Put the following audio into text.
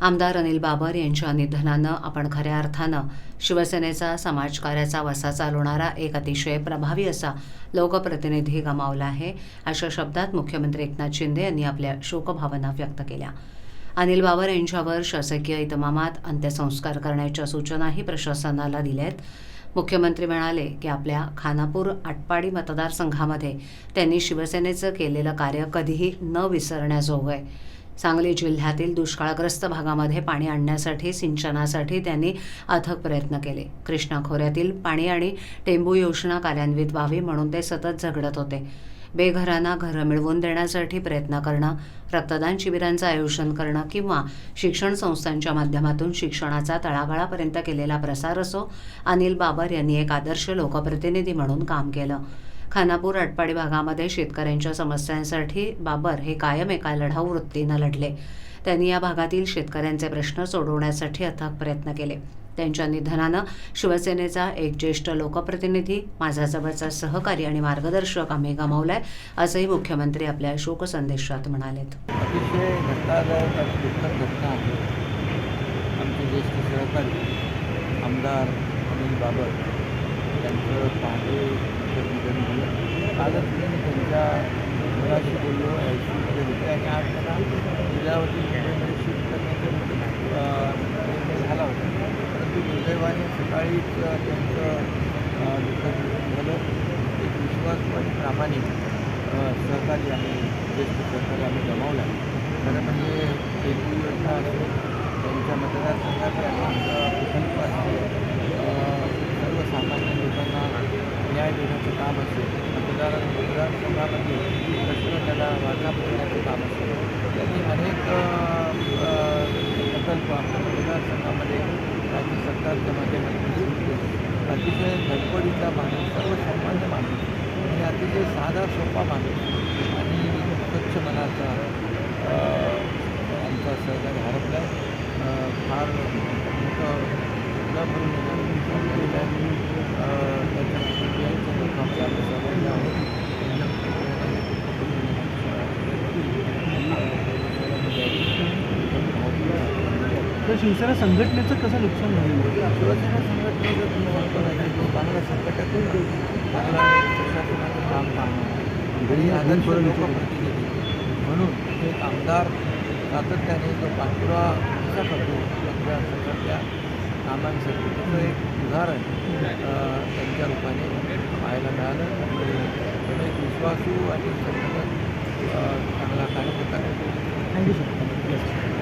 आमदार अनिल बाबर यांच्या निधनानं आपण खऱ्या अर्थानं शिवसेनेचा समाजकार्याचा वसा चालवणारा एक अतिशय प्रभावी असा लोकप्रतिनिधी गमावला आहे अशा शब्दात मुख्यमंत्री एकनाथ शिंदे यांनी आपल्या शोकभावना व्यक्त केल्या. अनिल बाबर यांच्यावर शासकीय इतमामात अंत्यसंस्कार करण्याच्या सूचनाही प्रशासनाला दिल्या आहेत मुख्यमंत्री म्हणाले की आपल्या खानापूर आटपाडी मतदारसंघामध्ये त्यांनी शिवसेनेचं केलेलं कार्य कधीही न विसरण्याजोगं आहे. सांगली जिल्ह्यातील दुष्काळग्रस्त भागामध्ये पाणी आणण्यासाठी सिंचनासाठी त्यांनी अथक प्रयत्न केले. कृष्णा खोऱ्यातील पाणी आणि टेंबू योजना कार्यान्वित व्हावी म्हणून ते सतत झगडत होते. बेघरांना घरं मिळवून देण्यासाठी प्रयत्न करणं रक्तदान शिबिरांचं आयोजन करणं किंवा शिक्षण संस्थांच्या माध्यमातून शिक्षणाचा तळागाळापर्यंत केलेला प्रसार असो अनिल बाबर यांनी एक आदर्श लोकप्रतिनिधी म्हणून काम केलं. खानापूर आटपाडी भागामध्ये शेतकऱ्यांच्या समस्यांसाठी बाबर हे कायम एका लढाऊ वृत्तीनं लढले. त्यांनी या भागातील शेतकऱ्यांचे प्रश्न सोडवण्यासाठी अथक प्रयत्न केले. त्यांच्या निधनानं शिवसेनेचा एक ज्येष्ठ लोकप्रतिनिधी माझा जवळचा सहकारी आणि मार्गदर्शक आम्ही गमावलाय असंही मुख्यमंत्री आपल्या शोकसंदेशात म्हणालेत. अतिशय दुःखद घटना आहे. आमचे ज्येष्ठ सहकारी आमदार अनिल बाबर त्यांचं पाणी निधन झालं कालच मी त्यांच्या मुलाशी बोललो आय होते आणि आज त्यांना जिल्ह्यावरती मुंबईमध्ये शिफ्ट करण्याचा झाला होता. परंतु दुर्दैवाने सकाळीच त्यांचं अं, दुःखद झालं. एक विश्वासू प्रामाणिक सहकारी आम्ही ज्येष्ठ सहकारी आम्ही गमावला. खरं म्हणजे एक योजना असेल त्यांच्या मतदारसंघातले आमचा प्रकल्प असेल लोकांना न्याय देण्याचं काम असेल मतदार मतदारसंघामध्ये प्रश्न त्याला वाचा करण्याचं काम असेल. त्यांनी अनेक प्रकल्प आपल्या मतदारसंघामध्ये राज्य सरकारच्या माध्यमातून सुरू केले. अतिशय धडपडीचा माणूस सर्वसामान्य माणूस आणि अतिशय साधा सोपा माणूस आणि स्वच्छ मनाचा आमचा सहकारी हरपला फार मोठं न भरून येणारं नुकसान झालेलं आहे अ, त्याच्या कुटुंबियांचं दुःख आम्ही आम्ही सहभागी आहोत त्यांच्या कुटुंबियांना तर शिवसेना संघटनेचं कसं नुकसान झालं? शिवसेना संघटनेचं तुम्ही म्हणतो संघटक होता चांगला प्रशासनाचं काम पाहणार आणि आदर्श लोकप्रतिनिधी. म्हणून एक आमदार सातत्याने जो पाठपुरा कसा करतो? सगळ्या कामांसाठी. त्याचं एक उदाहरण त्यांच्या रूपाने पाहायला मिळालं. आणि तो एक विश्वासू आणि संघटक अं, चांगला कार्यकर्ता. Thank you sir.